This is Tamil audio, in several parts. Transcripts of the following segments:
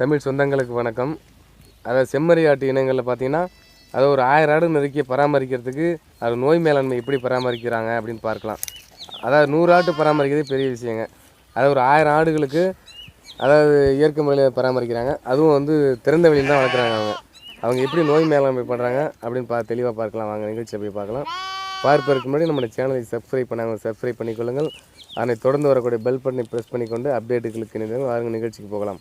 தமிழ் சொந்தங்களுக்கு வணக்கம். அதாவது செம்மறி ஆட்டு இனங்களில் பார்த்தீங்கன்னா அதை ஒரு ஆயிரம் ஆடு நெருக்கி பராமரிக்கிறதுக்கு அது நோய் மேலாண்மை எப்படி பராமரிக்கிறாங்க அப்படின்னு பார்க்கலாம். அதாவது நூறு ஆட்டு பராமரிக்கிறது பெரிய விஷயங்க. அதாவது ஒரு ஆயிரம் ஆடுகளுக்கு அதாவது இயற்கை முறையில் பராமரிக்கிறாங்க. அதுவும் வந்து திறந்த வெளியில் தான் வளர்க்குறாங்க அவங்க. அவங்க எப்படி நோய் மேலாண்மை பண்ணுறாங்க அப்படின்னு பா தெளிவாக பார்க்கலாம். வாங்க நிகழ்ச்சியை போய் பார்க்கலாம். பார்ப்பதற்கு முன்னாடி நம்ம சேனலை சப்ஸ்கிரைப் பண்ணாங்க சப்ஸ்கிரைப் பண்ணிக்கொள்ளுங்கள். அதனை தொடர்ந்து வரக்கூடிய பெல் பட்டனை ப்ரெஸ் பண்ணிக்கொண்டு அப்டேட்டுகளுக்கு இணைந்து வாருங்க நிகழ்ச்சிக்கு போகலாம்.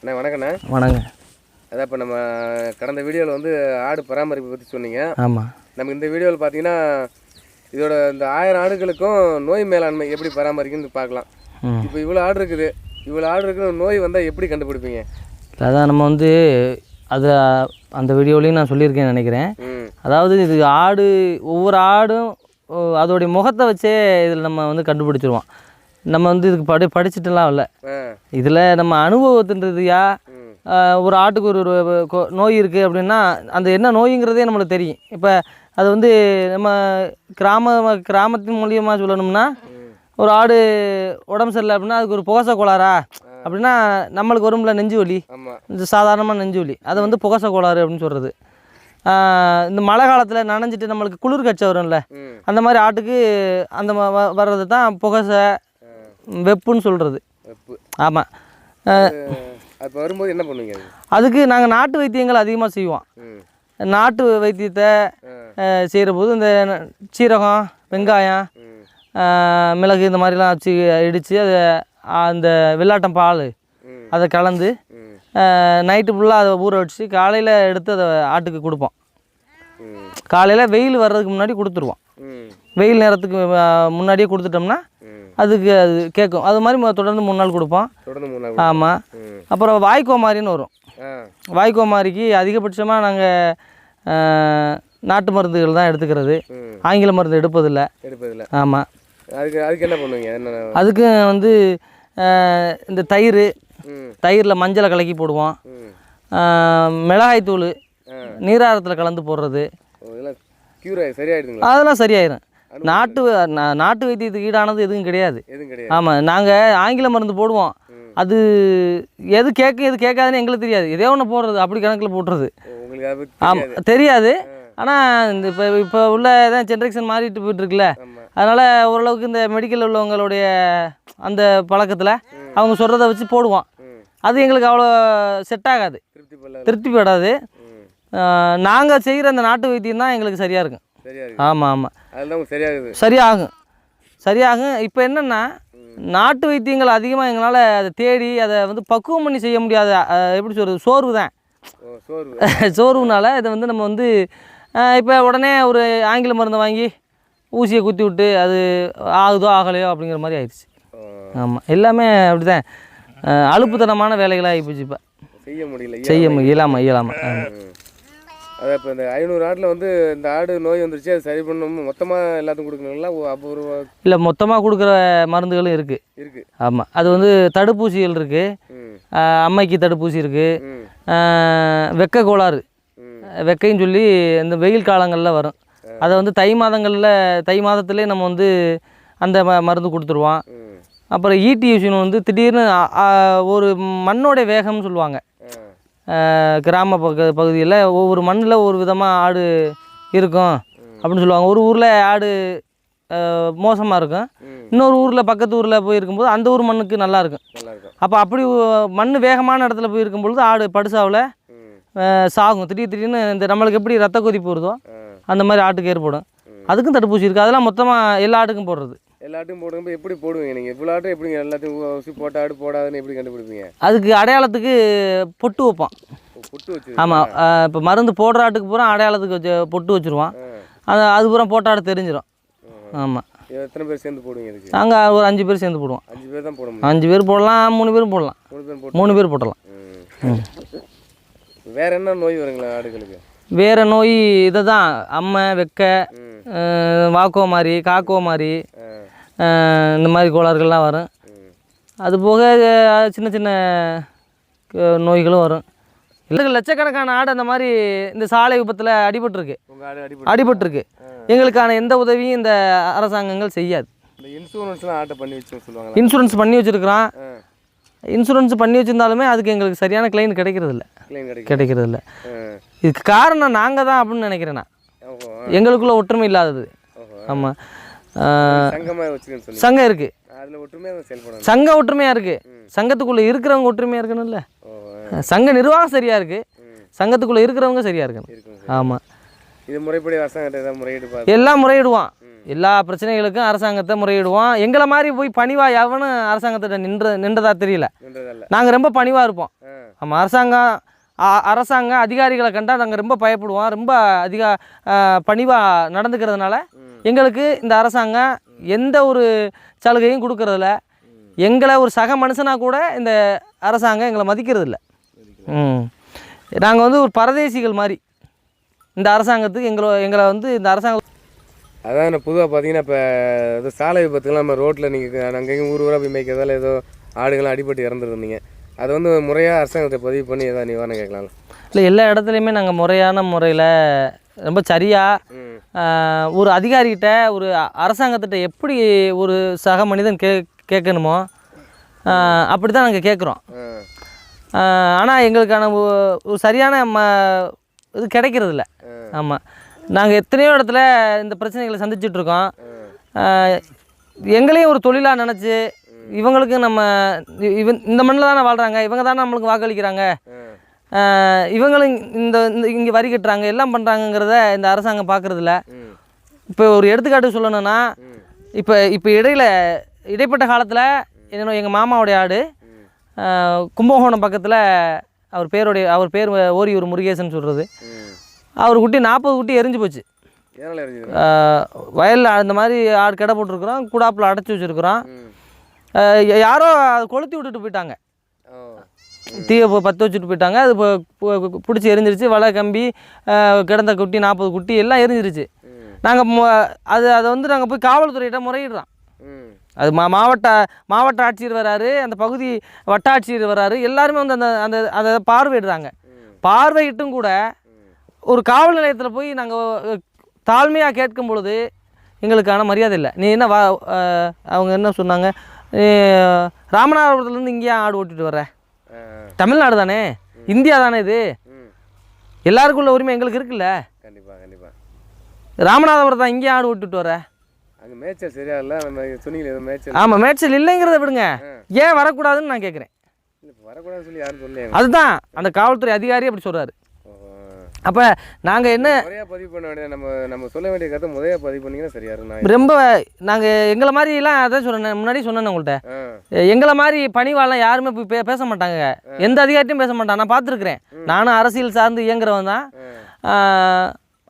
அண்ணா வணக்கண்ணே. வணங்க. அதான் இப்போ நம்ம கடந்த வீடியோவில் வந்து ஆடு பராமரிப்பு பற்றி சொன்னீங்க. ஆமாம் நம்ம இந்த வீடியோவில் பார்த்தீங்கன்னா இதோட இந்த ஆயிரம் ஆடுகளுக்கும் நோய் மேலாண்மை எப்படி பராமரிக்குன்னு பார்க்கலாம் இப்போ இவ்வளோ ஆடு இருக்குது. இவ்வளோ ஆடு இருக்குது நோய் வந்தால் எப்படி கண்டுபிடிப்பீங்க? அதான் நம்ம வந்து அது அந்த வீடியோலையும் நான் சொல்லியிருக்கேன்னு நினைக்கிறேன். அதாவது இது ஆடு ஒவ்வொரு ஆடும் அதோடைய முகத்தை வச்சே இதில் நம்ம வந்து கண்டுபிடிச்சிருவோம். நம்ம வந்து இதுக்கு படி படிச்சுட்டுலாம் இல்லை. இதில் நம்ம அனுபவத்தின்றதுயா ஒரு ஆட்டுக்கு ஒரு நோய் இருக்குது அப்படின்னா அந்த என்ன நோய்ங்கிறதே நம்மளுக்கு தெரியும். இப்போ அது வந்து நம்ம கிராம கிராமத்தின் மூலியமாக சொல்லணும்னா ஒரு ஆடு உடம்பு சரியில்லை அப்படின்னா அதுக்கு ஒரு புகச கோளாறா? அப்படின்னா நம்மளுக்கு வரும்ல நெஞ்சு வலி. இந்த சாதாரணமாக நெஞ்சு வலி. அதை வந்து புகச கோளாறு அப்படின்னு சொல்கிறது இந்த மழை காலத்தில் நனைஞ்சிட்டு நம்மளுக்கு குளிர் கச்ச வரும்ல. அந்த மாதிரி ஆட்டுக்கு அந்த வர்றது தான் புகசை வெப்புன்னு சொல்கிறது வெப்பு. ஆமாம் அப்போ வரும்போது என்ன பண்ணுவீங்க அது? அதுக்கு நாங்கள் நாட்டு வைத்தியங்கள் அதிகமாக செய்வோம். நாட்டு வைத்தியத்தை ஆ. செய்கிற போது இந்த சீரகம் வெங்காயம் மிளகு இந்த மாதிரிலாம் வச்சு இடித்து அதை அந்த வெள்ளாட்டம் பால் அதை கலந்து நைட்டு ஃபுல்லாக அதை ஊற வச்சு காலையில் எடுத்து அதை ஆட்டுக்கு கொடுப்போம். காலையில் வெயில் வர்றதுக்கு முன்னாடி கொடுத்துருவோம். வெயில் நேரத்துக்கு முன்னாடியே கொடுத்துட்டோம்னா அதுக்கு அது கேட்கும் அது மாதிரி தொடர்ந்து மூணு நாள் கொடுப்போம். தொடர்ந்து மூணு நாள் ஆமாம் அப்புறம் வாய்க்கோமாரின்னு வரும். வாய்க்கோமாரிக்கு அதிகபட்சமாக நாங்கள் நாட்டு மருந்துகள் தான் எடுத்துக்கிறது. ஆங்கில மருந்து எடுப்பதில்லை. எடுப்பதில்ல. ஆமாம் அதுக்கு அதுக்கு என்ன பண்ணுவீங்க? என்ன அதுக்கு வந்து இந்த தயிர் தயிரில் மஞ்சளை கலக்கி போடுவோம். ம். அஹ், மிளகாய்த்தூள் ஆ. நீராரத்தில் கலந்து போடுறது. அதெல்லாம் சரியாயிரும். நாட்டு நாட்டு வைத்தியத்துக்கு ஈடானது எதுவும் கிடையாது. ஆமாம் நாங்கள் ஆங்கில மருந்து போடுவோம். அது எது கேட்கும் எது கேட்காதுன்னு எங்களுக்கு தெரியாது. எதோ ஒன்று போடுறது அப்படி கணக்கில் போட்டுறது. ஆமாம் தெரியாது. ஆனால் இந்த இப்போ இப்போ உள்ள தான் ஜென்ரேஷன் மாறிட்டு போயிட்டுருக்குல்ல அதனால் ஓரளவுக்கு இந்த மெடிக்கல் உள்ளவங்களுடைய அந்த பழக்கத்தில் அவங்க சொல்கிறத வச்சு போடுவோம். அது எங்களுக்கு அவ்வளோ செட் ஆகாது. திருப்தி படாது. நாங்கள் செய்கிற அந்த நாட்டு வைத்தியம் தான் எங்களுக்கு சரியாக இருக்கும். ஆமாம். ஆமாம் சரியாகுது சரியாகும். சரியாகும். இப்போ என்னென்னா நாட்டு வைத்தியங்கள் அதிகமாக எங்களால் அதை தேடி அதை வந்து பக்குவம் பண்ணி செய்ய முடியாத. எப்படி சொல்கிறது சோர்வு தான் சோர்வு. சோர்வுனால இதை வந்து நம்ம வந்து இப்போ உடனே ஒரு ஆங்கில மருந்தை வாங்கி ஊசியை குத்தி விட்டு அது ஆகுதோ ஆகலையோ அப்படிங்கிற மாதிரி ஆயிடுச்சு. ஆமாம் எல்லாமே அப்படி தான் அலுப்புத்தனமான வேலைகளாக ஆகிப்போச்சு இப்போ. செய்ய முடியல செய்ய மு- இயலாம. அது இப்போ இந்த ஐநூறு ஆட்டில் வந்து இந்த ஆடு நோய் வந்துருச்சு அது சரி பண்ணணும் மொத்தமாக எல்லாத்துக்கும் கொடுக்கணுங்களா ஒரு இல்லை மொத்தமாக கொடுக்குற மருந்துகளும் இருக்குது இருக்கு. ஆமாம் அது வந்து தடுப்பூசிகள் இருக்குது அம்மைக்கு தடுப்பூசி இருக்குது வெக்க கோளாறு. வெக்கைன்னு சொல்லி இந்த வெயில் காலங்களில் வரும். அதை வந்து தை மாதங்களில் தை மாதத்துலேயே நம்ம வந்து அந்த ம மருந்து கொடுத்துருவோம். அப்புறம் ஈட்டி யூசின் வந்து திடீர்னு ஒரு மண்ணோட வேகம்னு சொல்லுவாங்க. கிராம பக பகுதியில் ஒவ்வொரு மண்ணில் ஒரு விதமாக ஆடு இருக்கும் அப்படின்னு சொல்லுவாங்க. ஒரு ஊரில் ஆடு மோசமாக இருக்கும். இன்னொரு ஊரில் பக்கத்து ஊரில் போய் இருக்கும்போது அந்த ஊர் மண்ணுக்கு நல்லா இருக்கும். அப்போ அப்படி மண் வேகமான இடத்துல போய் இருக்கும் பொழுது ஆடு படுசாவில் சாகும். திடீர் திடீர்னு இந்த நம்மளுக்கு எப்படி ரத்த கொதிப்பு வருதோ அந்த மாதிரி ஆட்டுக்கு ஏற்படும். அதுக்கும் தடுப்பூசி இருக்குது அதெல்லாம் மொத்தமாக எல்லா ஆட்டுக்கும் போடுறது. எல்லா ஆட்டும் போடும்போது எப்படி போடுவீங்க நீங்கள் இவ்வளோ ஆட்டும் எப்படிங்க? எல்லாத்தையும் ஊசி போட்ட ஆடு போடாதுன்னு எப்படி கண்டுபிடிப்பீங்க? அதுக்கு அடையாளத்துக்கு பொட்டு வைப்போம் ஓ, புட்டு வச்சு ஆமாம் இப்போ மருந்து போடுற ஆட்டுக்கு பூரா அடையாளத்துக்கு வச்சு பொட்டு வச்சுருவோம் அது அது பூரா போட்ட ஆடு தெரிஞ்சிடும் ஆமாம் எத்தனை பேர் சேர்ந்து போடுவீங்க இதுக்கு? நாங்கள் ஒரு அஞ்சு பேர் சேர்ந்து போடுவோம். அஞ்சு பேர் தான் போட அஞ்சு பேர் போடலாம் மூணு பேரும் போடலாம். மூணு பேர் போடலாம். வேற என்ன நோய் வருங்களா ஆடுகளுக்கு? வேறு நோய் இதை தான் அம்மை வெக்க வாக்கோ மாதிரி காக்கோ மாதிரி இந்த மாதிரி கோளாறுகள்லாம் வரும். அது போக சின்ன சின்ன நோய்களும் வரும். இல்லை லட்சக்கணக்கான ஆடு அந்த மாதிரி இந்த சாலை விபத்தில் அடிபட்டிருக்கு. அடிபட்டிருக்கு. எங்களுக்கான எந்த உதவியும் இந்த அரசாங்கங்கள் செய்யாது. இன்சூரன்ஸ்லாம் ஆட்டை பண்ணி இன்சூரன்ஸ் பண்ணி வச்சுருக்குறான் இன்சூரன்ஸ் பண்ணி வச்சிருந்தாலுமே அதுக்கு எங்களுக்கு சரியான கிளைம் கிடைக்கிறது இல்ல கிடைக்கிறது இல்ல இதுக்கு காரணம் நாங்கள் தான் அப்படின்னு நினைக்கிறேன் நான். எங்களுக்குள்ள ஒற்றுமை இல்லாதது. ஆமாம் சங்கம் இருக்குது அதில் ஒற்றுமையாக இருக்குது சங்கத்துக்குள்ளே இருக்கிறவங்க ஒற்றுமையாக இருக்கணும்ல? சங்க நிர்வாகம் சரியாக இருக்குது சங்கத்துக்குள்ளே இருக்கிறவங்க சரியாக இருக்கணும். ஆமாம் இது முறைப்படி அரசாங்கத்தை எல்லாம் முறையிடுவான். எல்லா பிரச்சனைகளுக்கும் அரசாங்கத்தை முறையிடுவான். எங்களை மாதிரி போய் பணிவாக எவனும் அரசாங்கத்திட்ட நின்ற நின்றதா தெரியல. நாங்கள் ரொம்ப பணிவாக இருப்போம். ஆமாம் அரசாங்கம் அரசாங்க அதிகாரிகளை கண்டால் நாங்கள் ரொம்ப பயப்படுவோம் ரொம்ப அதிக பணிவாக நடந்துக்கிறதுனால எங்களுக்கு இந்த அரசாங்கம் எந்த ஒரு சலுகையும் கொடுக்கறதில்ல. எங்களை ஒரு சக மனுஷனாக கூட இந்த அரசாங்கம் எங்களை மதிக்கிறதில்ல. ம். நாங்கள் வந்து ஒரு பரதேசிகள் மாதிரி இந்த அரசாங்கத்துக்கு எங்களை எங்களை வந்து இந்த அரசாங்கம் அதான் பொதுவாக பார்த்தீங்கன்னா இப்போ இது சாலை விபத்துலாம் நம்ம ரோட்டில் நீங்கள் அங்கேயும் ஊர் ஊராக போய் மேய்க்கிறதால ஏதோ ஆடுகள்லாம் அடிபட்டு இறந்துருந்தீங்க. அதை வந்து முறையாக அரசாங்கத்தை பதிவு பண்ணி ஏதாவது நிவாரணம் கேட்கலாம் இல்லை எல்லா இடத்துலையுமே நாங்கள் முறையான முறையில் ரொம்ப சரியாக ஒரு அதிகாரிகிட்ட ஒரு அரசாங்கத்திட்ட எப்படி ஒரு சக மனிதன் கே கேட்கணுமோ அப்படி தான் நாங்கள் கேட்குறோம். ஆனால் எங்களுக்கான ஒரு சரியான ம இது கிடைக்கிறது இல்ல ஆமாம் நாங்கள் எத்தனையோ இடத்துல இந்த பிரச்சனைகளை ஆஹ் எங்களையும் ஒரு தொழிலாக நினச்சி இவங்களுக்கு நம்ம இவன் இந்த மண்ணில் தானே வாழ்கிறாங்க இவங்க தானே நம்மளுக்கு வாக்களிக்கிறாங்க. இவங்களும் இந்த இந்த இங்கே வரி கட்டுறாங்க எல்லாம் பண்ணுறாங்கங்கிறத இந்த அரசாங்கம் பார்க்குறதில்ல இப்போ ஒரு எடுத்துக்காட்டு சொல்லணும்னா இப்போ இப்போ இடையில இடைப்பட்ட காலத்தில் என்ன எங்கள் மாமாவுடைய ஆடு கும்பகோணம் பக்கத்தில் அவர் பேருடைய அவர் பேர் ஓரியூர் முருகேசன் சொல்கிறது அவர் குட்டி நாற்பது குட்டி எரிஞ்சு போச்சு. வயலில் அந்த மாதிரி ஆடு கடை போட்டிருக்கிறோம் கூடாப்பில் அடைச்சி வச்சுருக்குறோம். யாரோ கொளுத்தி விட்டுட்டு போயிட்டாங்க. தீயை பற்ற வச்சுட்டு போயிட்டாங்க. அது பிடிச்சி எரிஞ்சிருச்சு. வலை கம்பி கிடந்த குட்டி நாற்பது குட்டி எல்லாம் எரிஞ்சிருச்சு. நாங்கள் அது அதை வந்து நாங்கள் போய் காவல்துறையிட்ட முறையிடுறோம். அது மா மாவட்ட மாவட்ட ஆட்சியர் வராரு அந்த பகுதி வட்டாட்சியர் வராரு. எல்லாருமே வந்து அந்த அந்த அதை பார்வையிடுறாங்க. பார்வையிட்டும் கூட ஒரு காவல் நிலையத்தில் போய் நாங்கள் தாழ்மையாக கேட்கும் பொழுது எங்களுக்கான மரியாதை இல்லை. நீ என்ன வா அவங்க என்ன சொன்னாங்க? ராமநாதபுரத்துலேருந்து இங்கேயே ஆடு ஓட்டிட்டு வர்ற? தமிழ்நாடு தானே? இந்தியா தானே இது? ம். எல்லாருக்குள்ள உரிமை எங்களுக்கு இருக்குல்ல? கண்டிப்பாக கண்டிப்பாக ராமநாதபுரம் தான் இங்கேயே ஆடு ஓட்டிட்டு வர அங்கே மேய்ச்சல் சரியா இல்லை? நம்ம சொன்னீங்களே மேய்ச்சல் ஆமாம் மேட்சல் இல்லைங்கிறத விடுங்க. ஏன் வரக்கூடாதுன்னு நான் கேட்குறேன் வரக்கூடாதுன்னு சொல்லி யாரும் சொல்லலையே. அதுதான் அந்த காவல்துறை அதிகாரி அப்படி சொல்கிறாரு அப்போ நாங்கள் என்ன பதிவு பண்ண வேண்டிய நம்ம நம்ம சொல்ல வேண்டிய கருத்தை முறையாக பதிவு பண்ணீங்கன்னா சரியா இருக்கும். ரொம்ப நாங்கள் எங்களை மாதிரிலாம் அதான் சொன்னேன் முன்னாடி சொன்னேன் உங்கள்கிட்ட எங்களை மாதிரி பணிவாளம் யாருமே போய் பே பேச மாட்டாங்க. எந்த அதிகாரிட்டையும் பேச மாட்டாங்க. நான் பார்த்துருக்குறேன். நானும் அரசியல் சார்ந்து இயங்குறவன் தான்.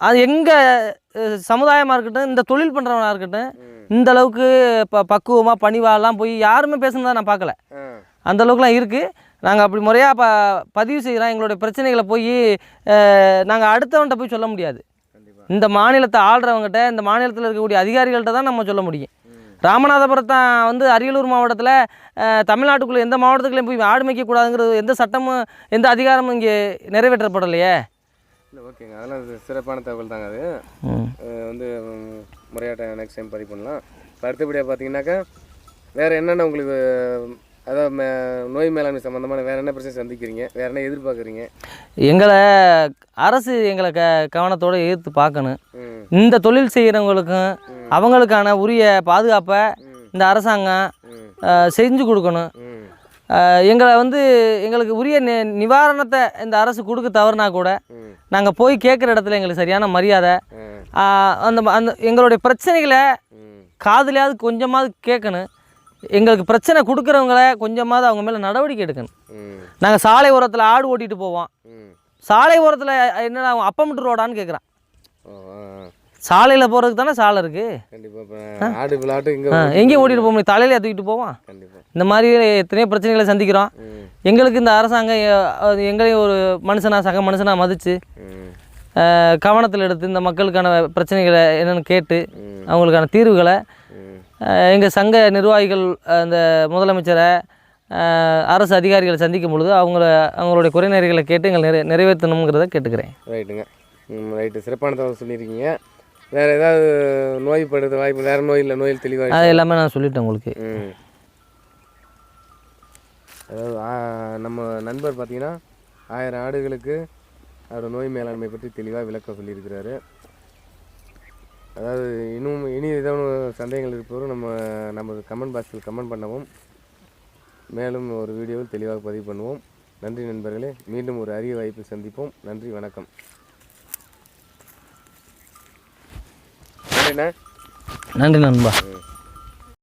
அது எங்கள் சமுதாயமாக இருக்கட்டும் இந்த தொழில் பண்ணுறவனாக இருக்கட்டும் இந்த அளவுக்கு ப பக்குவமாக பணிவாலாம் போய் யாருமே பேசுனதா நான் பார்க்கல. அந்த அளவுக்குலாம் இருக்குது நாங்கள் அப்படி முறையாக ப பதிவு செய்கிறோம் எங்களுடைய பிரச்சனைகளை போய் நாங்கள் அடுத்தவன்கிட்ட போய் சொல்ல முடியாது. இந்த மாநிலத்தை ஆள்றவங்ககிட்ட இந்த மாநிலத்தில் இருக்கக்கூடிய அதிகாரிகள்கிட்ட தான் நம்ம சொல்ல முடியும். ராமநாதபுரத்தான் வந்து அரியலூர் மாவட்டத்தில் தமிழ்நாட்டுக்குள்ளே எந்த மாவட்டத்துக்குள்ளேயும் போய் ஆடு மேய்க்கக்கூடாதுங்கிறது எந்த சட்டமும் எந்த அதிகாரமும் இங்கே நிறைவேற்றப்படலையே? இல்லை ஓகேங்க. அதெல்லாம் சிறப்பான தகவல் தாங்க அது. வந்து முறையாட்ட நெக்ஸ்ட் டைம் பதிவு பண்ணலாம். அடுத்தபடியாக பார்த்தீங்கன்னாக்கா வேறு என்னென்ன உங்களுக்கு அதாவது மே- நோய் மேலாண்மை சம்மந்தமான வேறு என்ன பிரச்சனை சந்திக்கிறீங்க? வேறு என்ன எதிர்பார்க்குறீங்க? எங்களை அரசு எங்களை க கவனத்தோடு எதிர்த்து பார்க்கணும். இந்த தொழில் செய்கிறவங்களுக்கும் அவங்களுக்கான உரிய பாதுகாப்பை இந்த அரசாங்கம் செஞ்சு கொடுக்கணும். எங்களை வந்து எங்களுக்கு உரிய நி நிவாரணத்தை இந்த அரசு கொடுக்க தவறுனா கூட நாங்கள் போய் கேட்குற இடத்துல எங்களுக்கு சரியான மரியாதை. அந்த அந்த எங்களுடைய பிரச்சனைகளை காதுலையாவது கொஞ்சமாவது கேட்கணும். எங்களுக்கு பிரச்சனை கொடுக்குறவங்கள கொஞ்சமாவது அவங்க மேலே நடவடிக்கை எடுக்கணும். நாங்கள் சாலை ஓரத்தில் ஆடு ஓட்டிட்டு போவோம். சாலை ஓரத்தில் என்னடா அவன் அப்பமிட்டு ரோடான்னு கேட்குறான். சாலையில் போகிறதுக்கு தானே சாலை இருக்குது எங்கேயும் ஓட்டிட்டு போக முடியும் தலையில தூக்கிட்டு கண்டிப்பாக இந்த மாதிரி எத்தனையோ பிரச்சனைகளை சந்திக்கிறோம். எங்களுக்கு இந்த அரசாங்கம் எங்களையும் ஒரு மனுஷனா சக மனுஷனாக மதித்து கவனத்தில் எடுத்து இந்த மக்களுக்கான பிரச்சனைகளை என்னென்னு கேட்டு. அவங்களுக்கான தீர்வுகளை எங்கள் சங்க நிர்வாகிகள் அஹ், இந்த முதலமைச்சரை அரசு அதிகாரிகளை சந்திக்கும் பொழுது அவங்கள அவங்களுடைய குறைநெறிகளை கேட்டு எங்களை நிறை நிறைவேற்றணுங்கிறத கேட்டுக்கிறேன். ரைட்டுங்க. ரைட்டு. சிறப்பான தகவல் சொல்லியிருக்கீங்க. வேறு ஏதாவது நோய்படுறது வாய்ப்பு வேறு நோய் இல்லை நோயில் தெளிவாக அது எல்லாமே நான் சொல்லிட்டேன் உங்களுக்கு. அதாவது நம்ம நண்பர் பார்த்தீங்கன்னா ஆயிரம் ஆடுகளுக்கு அவரோட நோய் மேலாண்மை பற்றி தெளிவாக விளக்கம் சொல்லியிருக்கிறாரு. அதாவது இன்னும் இனி ஏதாவது சந்தேகங்கள் இருப்பவரும் நம்ம நமது கமெண்ட் பாக்ஸில் கமெண்ட் பண்ணவும் மேலும் ஒரு வீடியோவில் தெளிவாக பதிவு பண்ணுவோம். நன்றி நண்பர்களே மீண்டும் ஒரு அரிய வாய்ப்பில் சந்திப்போம். நன்றி வணக்கம். நன்றி நண்பா.